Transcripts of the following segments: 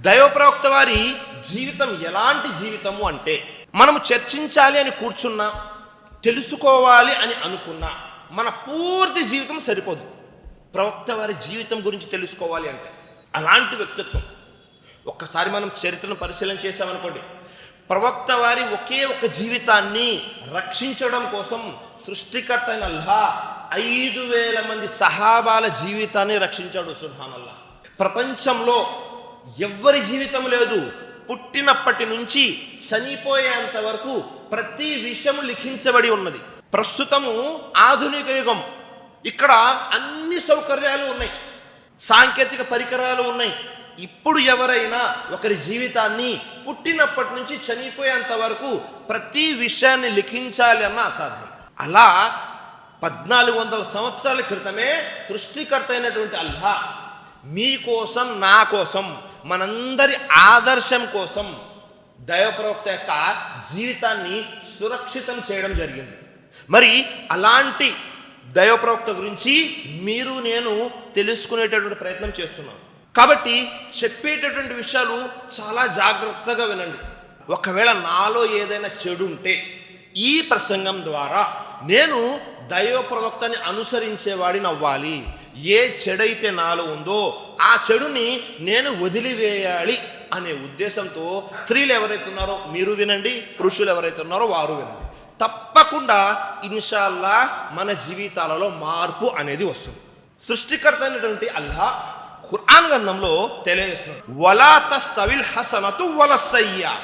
దైవ ప్రవక్త వారి జీవితం ఎలాంటి జీవితము అంటే మనము చర్చించాలి అని కూర్చున్నా తెలుసుకోవాలి అని అనుకున్నా మన పూర్తి జీవితం సరిపోదు. ప్రవక్త వారి జీవితం గురించి తెలుసుకోవాలి అంటే అలాంటి వ్యక్తిత్వం. ఒక్కసారి మనం చరిత్రను పరిశీలన చేసామనుకోండి ప్రవక్త వారి ఒకే ఒక జీవితాన్ని రక్షించడం కోసం సృష్టికర్త అయిన అల్లా ఐదు వేల మంది సహాబాల జీవితాన్ని రక్షించాడు సుల్హానల్లా ప్రపంచంలో ఎవ్వరి జీవితం లేదు. పుట్టినప్పటి నుంచి చనిపోయేంత వరకు ప్రతి విషయము లిఖించబడి ఉన్నది. ప్రస్తుతము ఆధునిక యుగం. ఇక్కడ అన్ని సౌకర్యాలు ఉన్నాయి. సాంకేతిక పరికరాలు ఉన్నాయి. ఇప్పుడు ఎవరైనా ఒకరి జీవితాన్ని పుట్టినప్పటి నుంచి చనిపోయేంత వరకు ప్రతి విషయాన్ని లిఖించాలి అన్న అసాధ్యం. అలా పద్నాలుగు వందల సంవత్సరాల క్రితమే సృష్టికర్త అయినటువంటి అల్లా మీకోసం నా కోసం మనందరి ఆదర్శం కోసం దైవప్రవక్త యొక్క జీవితాన్ని సురక్షితం చేయడం జరిగింది. మరి అలాంటి దైవప్రవక్త గురించి మీరు నేను తెలుసుకునేటటువంటి ప్రయత్నం చేస్తున్నాం. కాబట్టి చెప్పేటటువంటి విషయాలు చాలా జాగ్రత్తగా వినండి. ఒకవేళ నాలో ఏదైనా చెడు ఉంటే ఈ ప్రసంగం ద్వారా నేను దైవ ప్రవక్తని అనుసరించేవాడిని అవ్వాలి. ఏ చెడైతే నాలో ఉందో ఆ చెడుని నేను వదిలివేయాలి అనే ఉద్దేశంతో స్త్రీలు ఎవరైతే ఉన్నారో మీరు వినండి పురుషులు ఎవరైతే ఉన్నారో వారు వినండి. తప్పకుండా ఇన్షాల్లా మన జీవితాలలో మార్పు అనేది వస్తుంది. సృష్టికర్త అయినటువంటి అల్లా ఖురాన్ గ్రంథంలో తెలియజేస్తున్నాడు. వలా తస్తవిల్ హసనతు వలసయ్య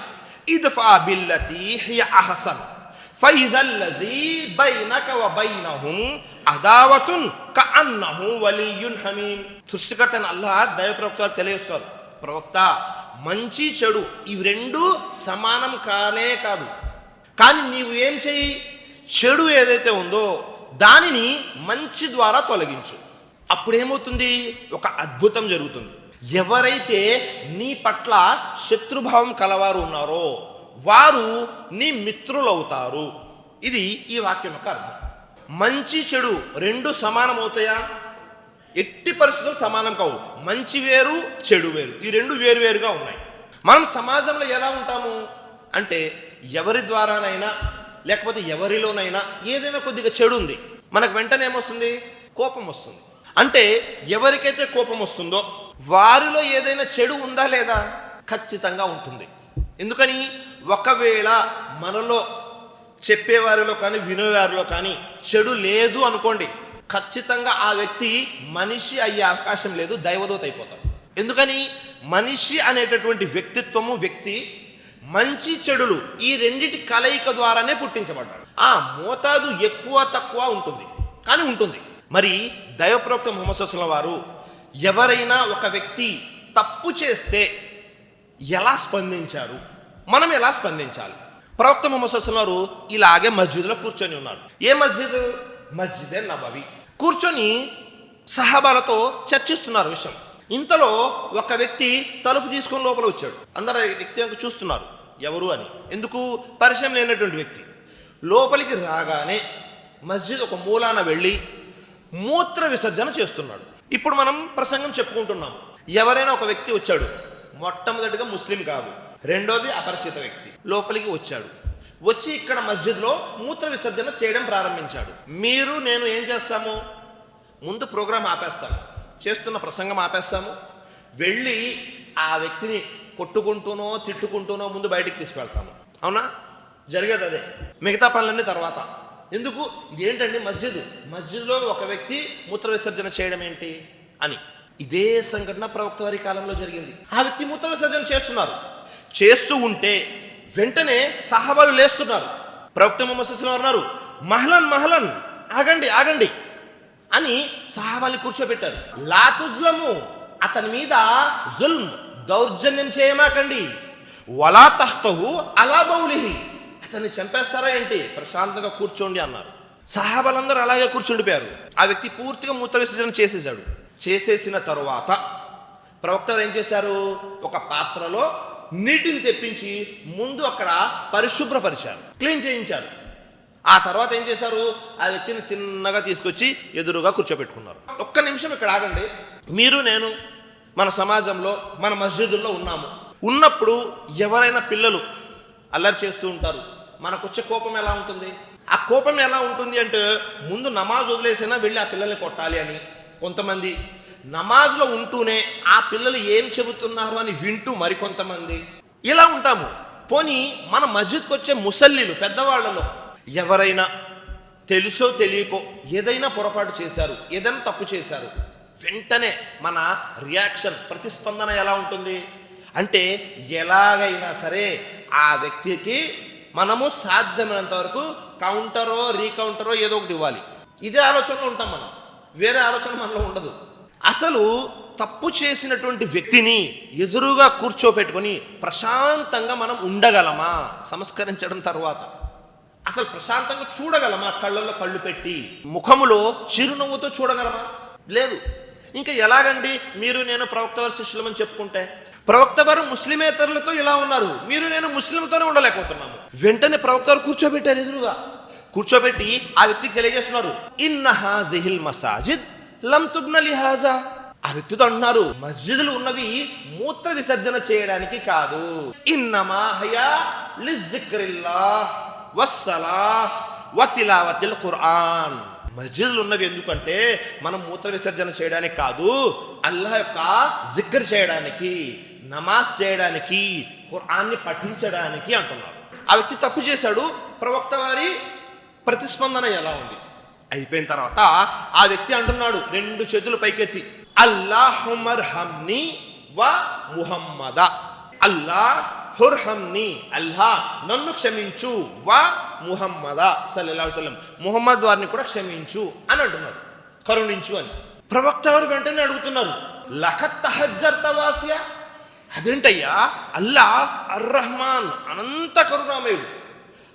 ఇద్ఫా బిల్లతి హసన్ అహసన్. ఫైజల్లజీ బైనక వ బైనహుం అదావతున్ కఅన్నహు వలియున్ హమీమ్ సృష్టికర్త అయిన అల్లా దైవ ప్రవక్త తెలియజేస్తున్నారు. ప్రవక్త మంచి చెడు ఇవి రెండు సమానం కానే కాదు. కానీ నీవు ఏం చెయ్యి? చెడు ఏదైతే ఉందో దానిని మంచి ద్వారా తొలగించు. అప్పుడేమవుతుంది? ఒక అద్భుతం జరుగుతుంది. ఎవరైతే నీ పట్ల శత్రుభావం కలవారు ఉన్నారో వారు నీ మిత్రులవుతారు. ఇది ఈ వాక్యం యొక్క అర్థం. మంచి చెడు రెండు సమానం అవుతాయా ఎట్టి పరిస్థితులు సమానం కావు. మంచి వేరు చెడు వేరు. ఈ రెండు వేరు వేరుగా ఉన్నాయి. మనం సమాజంలో ఎలా ఉంటాము? అంటే ఎవరి ద్వారానైనా లేకపోతే ఎవరిలోనైనా ఏదైనా కొద్దిగా చెడు ఉంది. మనకు వెంటనే ఏమొస్తుంది? కోపం వస్తుంది. అంటే ఎవరికైతే కోపం వస్తుందో వారిలో ఏదైనా చెడు ఉందా లేదా? ఖచ్చితంగా ఉంటుంది. ఎందుకని? ఒకవేళ మనలో చెప్పేవారిలో కానీ వినేవారిలో కానీ చెడు లేదు అనుకోండి ఖచ్చితంగా ఆ వ్యక్తి మనిషి అయ్యే అవకాశం లేదు దైవదూత అయిపోతాడు. ఎందుకని? మనిషి అనేటటువంటి వ్యక్తిత్వము వ్యక్తి మంచి చెడులు ఈ రెండిటి కలయిక ద్వారానే పుట్టించబడ్డాడు. ఆ మోతాదు ఎక్కువ తక్కువ ఉంటుంది. కానీ ఉంటుంది. మరి దైవప్రవక్త ముహమ్మద్ వారు ఎవరైనా ఒక వ్యక్తి తప్పు చేస్తే ఎలా స్పందించారు? మనం ఎలా స్పందించాలి? ప్రవక్త ముహమ్మద్ వారు ఇలాగే మస్జిద్లో కూర్చొని ఉన్నారు. ఏ మస్జిద్? మస్జిదే నబవి. కూర్చొని సహాబాలతో చర్చిస్తున్నారు విషయం. ఇంతలో ఒక వ్యక్తి తలుపు తీసుకొని లోపల వచ్చాడు. అందరు వ్యక్తి చూస్తున్నారు. ఎవరు అని. ఎందుకు? పరిచయం లేనటువంటి వ్యక్తి. లోపలికి రాగానే మస్జిద్ ఒక మూలాన వెళ్ళి మూత్ర విసర్జన చేస్తున్నాడు. ఇప్పుడు మనం ప్రసంగం చెప్పుకుంటున్నాం ఎవరైనా ఒక వ్యక్తి వచ్చాడు. మొట్టమొదటిగా ముస్లిం కాదు. రెండోది అపరిచిత వ్యక్తి. లోపలికి వచ్చాడు. వచ్చి ఇక్కడ మస్జిద్లో మూత్ర విసర్జన చేయడం ప్రారంభించాడు. మీరు నేను ఏం చేస్తాము? ముందు ప్రోగ్రాం ఆపేస్తాము. చేస్తున్న ప్రసంగం ఆపేస్తాము. వెళ్ళి ఆ వ్యక్తిని కొట్టుకుంటూనో తిట్టుకుంటూనో ముందు బయటికి తీసుకెళ్తాము అవునా? జరిగేది అదే. మిగతా పనులన్నీ తర్వాత. ఎందుకు? ఇదేంటండి మస్జిద్? మస్జిద్లో ఒక వ్యక్తి మూత్ర విసర్జన చేయడం ఏంటి? అని. ఇదే సంఘటన ప్రవక్త వారి కాలంలో జరిగింది. ఆ వ్యక్తి మూత్ర విసర్జన చేస్తున్నారు. చేస్తూ ఉంటే వెంటనే సహబాలు లేస్తున్నారు. ప్రవక్త మొహమ్మద్ అన్నారు మహలన్ మహలన్ ఆగండి ఆగండి అని సహాబాల్ని కూర్చోబెట్టారు. లాతుజ్లము అతని మీద జుల్మ్ దౌర్జన్యం చేయమాకండి. వలా తహ్తహు అలా బౌలిహి అతన్ని చంపేస్తారా ఏంటి? ప్రశాంతంగా కూర్చోండి అన్నారు. సహాబాలందరూ అలాగే కూర్చుండిపోయారు. ఆ వ్యక్తి పూర్తిగా మూత్ర విసర్జన చేసేసాడు చేసేసిన తరువాత ప్రవక్త ఏం చేశారు? ఒక పాత్రలో నీటిని తెప్పించి ముందు అక్కడ పరిశుభ్రపరిచారు క్లీన్ చేయించారు. ఆ తర్వాత ఏం చేశారు? ఆ వ్యక్తిని తిన్నగా తీసుకొచ్చి ఎదురుగా కూర్చోబెట్టుకున్నారు. ఒక్క నిమిషం ఇక్కడ ఆగండి. మీరు నేను మన సమాజంలో మన మస్జిదుల్లో ఉన్నాము. ఉన్నప్పుడు ఎవరైనా పిల్లలు అల్లరి చేస్తూ ఉంటారు. మనకు వచ్చే కోపం ఎలా ఉంటుంది? ఆ కోపం ఎలా ఉంటుంది అంటే ముందు నమాజ్ వదిలేసినా వెళ్ళి ఆ పిల్లల్ని కొట్టాలి అని కొంతమంది నమాజ్లో ఉంటూనే ఆ పిల్లలు ఏం చెబుతున్నారు అని వింటూ మరికొంతమంది. ఇలా ఉంటాము. పోనీ మన మస్జిద్కి వచ్చే ముసల్లీలు పెద్దవాళ్ళలో ఎవరైనా తెలుసో తెలియకో ఏదైనా పొరపాటు చేశారు ఏదైనా తప్పు చేశారు వెంటనే మన రియాక్షన్ ప్రతిస్పందన ఎలా ఉంటుంది? అంటే ఎలాగైనా సరే ఆ వ్యక్తికి మనము సాధ్యమైనంత వరకు కౌంటరో రీకౌంటరో ఏదో ఒకటి ఇవ్వాలి. ఇదే ఆలోచనలో ఉంటాం మనం. వేరే ఆలోచన మనలో ఉండదు. అసలు తప్పు చేసినటువంటి వ్యక్తిని ఎదురుగా కూర్చోపెట్టుకొని ప్రశాంతంగా మనం ఉండగలమా? సంస్కరించడం తర్వాత. అసలు ప్రశాంతంగా చూడగలమా? కళ్ళల్లో కళ్ళు పెట్టి. ముఖములో చిరునవ్వుతో చూడగలమా? లేదు. ఇంకా ఎలాగండి? మీరు నేను ప్రవక్త వారి శిష్యులమని చెప్పుకుంటే. ప్రవక్త వారు ముస్లిమేతరులతో ఇలా ఉన్నారు. మీరు నేను ముస్లింతోనే ఉండలేకపోతున్నాము. వెంటనే ప్రవక్త వారు కూర్చోబెట్టారు ఎదురుగా. కూర్చోబెట్టి ఆ వ్యక్తికి తెలియజేస్తున్నారు. ఇన్నహా జిహిల్ మసాజిద్. లం తుబ్న లిహాజా. ఆ వ్యక్తితో అంటున్నారు మస్జిదులు ఉన్నవి మూత్ర విసర్జన చేయడానికి కాదు. హయా వతిలావతిల్ ఖురాన్ మస్జిదులు ఉన్నవి ఎందుకంటే మనం మూత్ర విసర్జన చేయడానికి కాదు అల్లాహ్ యొక్క జిక్ర్ చేయడానికి నమాజ్ చేయడానికి ఖురాన్ని పఠించడానికి అంటున్నారు. ఆ వ్యక్తి తప్పు చేశాడు ప్రవక్త వారి ప్రతిస్పందన ఎలా ఉంది? అయిపోయిన తర్వాత ఆ వ్యక్తి అంటున్నాడు రెండు చేతులు పైకెత్తి అల్లాహుమర్ హమ్ని వ ముహమ్మద అల్లా హుర్హమ్ని అల్లా నన్ను క్షమించు వా ముహమ్మద సల్లల్లా అలైహి ముహమ్మద్ వారిని కూడా క్షమించు అని అంటున్నాడు. కరుణించు అని. ప్రవక్త వారు వెంటనే అడుగుతున్నారు లఖత్ తహజ్జర్ తవాసియా అదేంటయ్యా? అల్లా అర్రహ్మాన్ అనంత కరుణామయుడు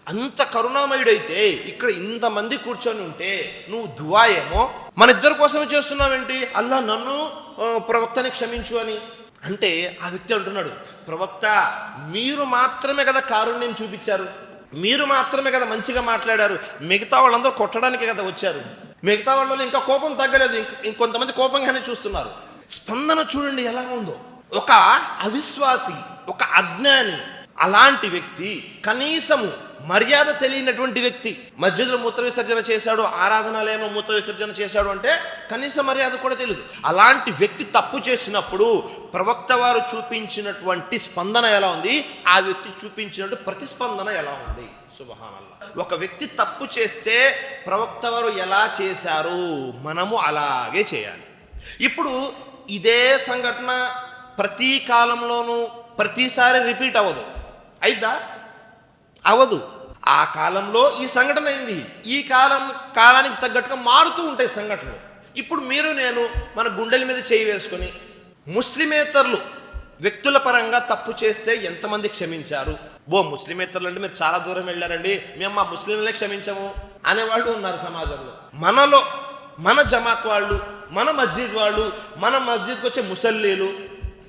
అంత కరుణామయుడైతే ఇక్కడ ఇంతమంది కూర్చొని ఉంటే నువ్వు దువా ఏమో మన ఇద్దరి కోసమే చేస్తున్నావేంటి? అల్లా నన్ను ప్రవక్తని క్షమించు అని. అంటే ఆ వ్యక్తి అంటున్నాడు ప్రవక్త మీరు మాత్రమే కదా కారుణ్యం చూపించారు. మీరు మాత్రమే కదా మంచిగా మాట్లాడారు. మిగతా వాళ్ళందరూ కొట్టడానికి కదా వచ్చారు. మిగతా వాళ్ళు ఇంకా కోపం తగ్గలేదు. ఇంకొంతమంది కోపంగానే చూస్తున్నారు. స్పందన చూడండి ఎలా ఉందో. ఒక అవిశ్వాసి ఒక అజ్ఞాని అలాంటి వ్యక్తి కనీసము మర్యాద తెలియనటువంటి వ్యక్తి. మస్జిద్లో మూత్ర విసర్జన చేశాడు ఆరాధనాలయంలో మూత్ర విసర్జన చేశాడు అంటే కనీస మర్యాద కూడా తెలియదు. అలాంటి వ్యక్తి తప్పు చేసినప్పుడు ప్రవక్త వారు చూపించినటువంటి స్పందన ఎలా ఉంది? ఆ వ్యక్తి చూపించినట్టు ప్రతిస్పందన ఎలా ఉంది? సుబహానల్లా ఒక వ్యక్తి తప్పు చేస్తే ప్రవక్త వారు ఎలా చేశారు? మనము అలాగే చేయాలి. ఇప్పుడు ఇదే సంఘటన ప్రతి కాలంలోనూ ప్రతిసారి రిపీట్ అవ్వదు. అయిద్దా? అవదు. ఆ కాలంలో ఈ సంఘటన అయింది. ఈ కాలం కాలానికి తగ్గట్టుగా మారుతూ ఉంటాయి సంఘటనలు. ఇప్పుడు మీరు నేను మన గుండెల మీద చేయి వేసుకొని ముస్లిమేతరులు వ్యక్తుల పరంగా తప్పు చేస్తే ఎంతమంది క్షమించారు? బో ముస్లిమేతరులు అంటే మీరు చాలా దూరం వెళ్ళారండి. మేము మా ముస్లింలే క్షమించము అనేవాళ్ళు ఉన్నారు సమాజంలో. మనలో మన జమాత్ వాళ్ళు మన మస్జిద్ వాళ్ళు మన మస్జిద్కి వచ్చే ముసల్లీలు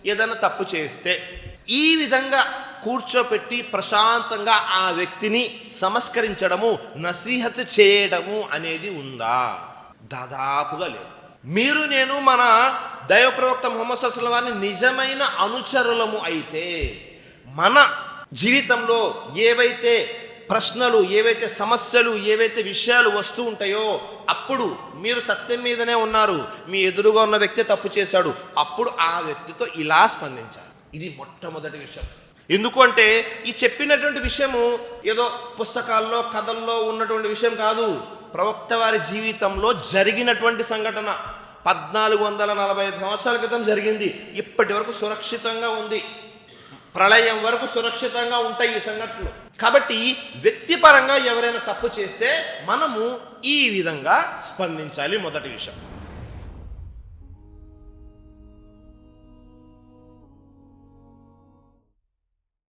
ఏదైనా తప్పు చేస్తే ఈ విధంగా కూర్చోపెట్టి ప్రశాంతంగా ఆ వ్యక్తిని సంస్కరించడము నసీహత్ చేయడము అనేది ఉందా? దాదాపుగా లేదు. మీరు నేను మన దైవ ప్రవక్త ముహమ్మద్ వారిని నిజమైన అనుచరులము అయితే మన జీవితంలో ఏవైతే ప్రశ్నలు ఏవైతే సమస్యలు ఏవైతే విషయాలు వస్తూ ఉంటాయో అప్పుడు మీరు సత్యం మీదనే ఉన్నారు. మీ ఎదురుగా ఉన్న వ్యక్తి తప్పు చేశాడు. అప్పుడు ఆ వ్యక్తితో ఇలా స్పందించాలి. ఇది మొట్టమొదటి విషయం. ఎందుకు అంటే ఈ చెప్పినటువంటి విషయము ఏదో పుస్తకాల్లో కథల్లో ఉన్నటువంటి విషయం కాదు. ప్రవక్త వారి జీవితంలో జరిగినటువంటి సంఘటన. పద్నాలుగు వందల నలభై ఐదు సంవత్సరాల క్రితం జరిగింది. ఇప్పటి వరకు సురక్షితంగా ఉంది. ప్రళయం వరకు సురక్షితంగా ఉంటాయి ఈ సంఘటనలు. కాబట్టి వ్యక్తిపరంగా ఎవరైనా తప్పు చేస్తే మనము ఈ విధంగా స్పందించాలి మొదటి విషయం.